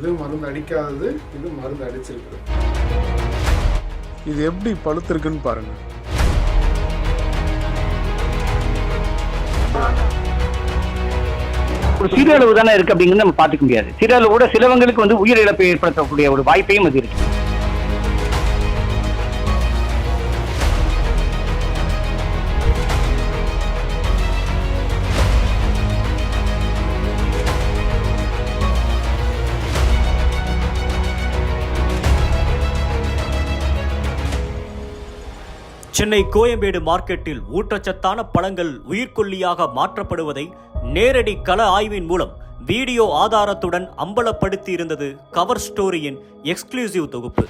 இது மருந்து அடிக்காதது இது மருந்து அடிச்சிருக்குது. இது எப்படி பழுத்திருக்குன்னு பாருங்க. ஒரு சிறு அளவு தானே இருக்கு அப்படிங்கிறது நம்ம பார்த்துக்க முடியாது. சிறு அளவு கூட சிலவங்களுக்கு வந்து உயிர் இழப்பை ஏற்படுத்தக்கூடிய ஒரு வாய்ப்பையும் அது இருக்கு. சென்னை கோயம்பேடு மார்க்கெட்டில் ஊட்டச்சத்தான பழங்கள் உயிர்கொல்லியாக மாற்றப்படுவதை நேரடி கள ஆய்வின் மூலம் வீடியோ ஆதாரத்துடன் அம்பலப்படுத்தியிருந்தது கவர் ஸ்டோரியின் எக்ஸ்க்ளூசிவ் தொகுப்பு.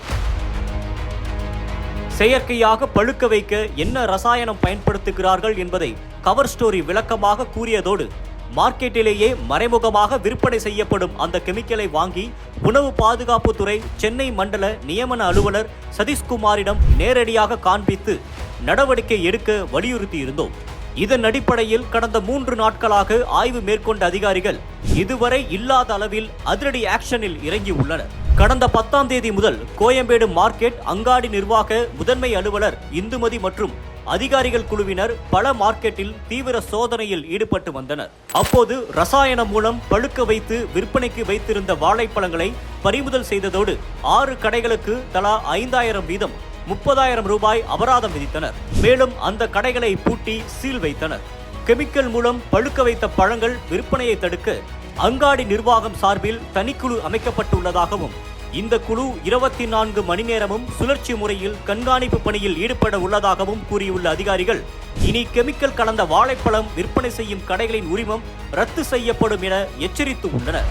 செயற்கையாக பழுக்க வைக்க என்ன ரசாயனம் பயன்படுத்துகிறார்கள் என்பதை கவர் ஸ்டோரி விளக்கமாக கூறியதோடு மார்க்கெட்டிலேயே மறைமுகமாக விற்பனை செய்யப்படும் அந்த கெமிக்கலை வாங்கி உணவு பாதுகாப்புத்துறை சென்னை மண்டல நியமன அலுவலர் சதீஷ்குமாரிடம் நேரடியாக காண்பித்து நடவடிக்கை எடுக்க வலியுறுத்தி இருந்தோம் இதன் அடிப்படையில் கடந்த மூன்று நாட்களாக ஆய்வு மேற்கொண்ட அதிகாரிகள் இதுவரை இல்லாத அளவில் அதிரடி ஆக்ஷனில் இறங்கி உள்ளனர். கடந்த பத்தாம் தேதி முதல் கோயம்பேடு மார்க்கெட் அங்காடி நிர்வாக முதன்மை அலுவலர் இந்துமதி மற்றும் அதிகாரிகள் குழுவினர் பல மார்க்கெட்டில் தீவிர சோதனையில் ஈடுபட்டு வந்தனர். அப்போது ரசாயனம் மூலம் பழுக்க வைத்து விற்பனைக்கு வைத்திருந்த வாழைப்பழங்களை பறிமுதல் செய்ததோடு ஆறு கடைகளுக்கு தலா ஐந்தாயிரம் வீதம் முப்பதாயிரம் ரூபாய் அபராதம் விதித்தனர். மேலும் அந்த கடைகளை பூட்டி சீல் வைத்தனர். கெமிக்கல் மூலம் பழுக்க வைத்த பழங்கள் விற்பனையை தடுக்க அங்காடி நிர்வாகம் சார்பில் தனிக்குழு அமைக்கப்பட்டுள்ளதாகவும் இந்த குழு இருபத்தி நான்கு மணி நேரமும் சுழற்சி முறையில் கண்காணிப்பு பணியில் ஈடுபட உள்ளதாகவும் கூறியுள்ள அதிகாரிகள் இனி கெமிக்கல் கலந்த வாழைப்பழம் விற்பனை செய்யும் கடைகளின் உரிமம் ரத்து செய்யப்படும் என எச்சரித்து உள்ளனர்.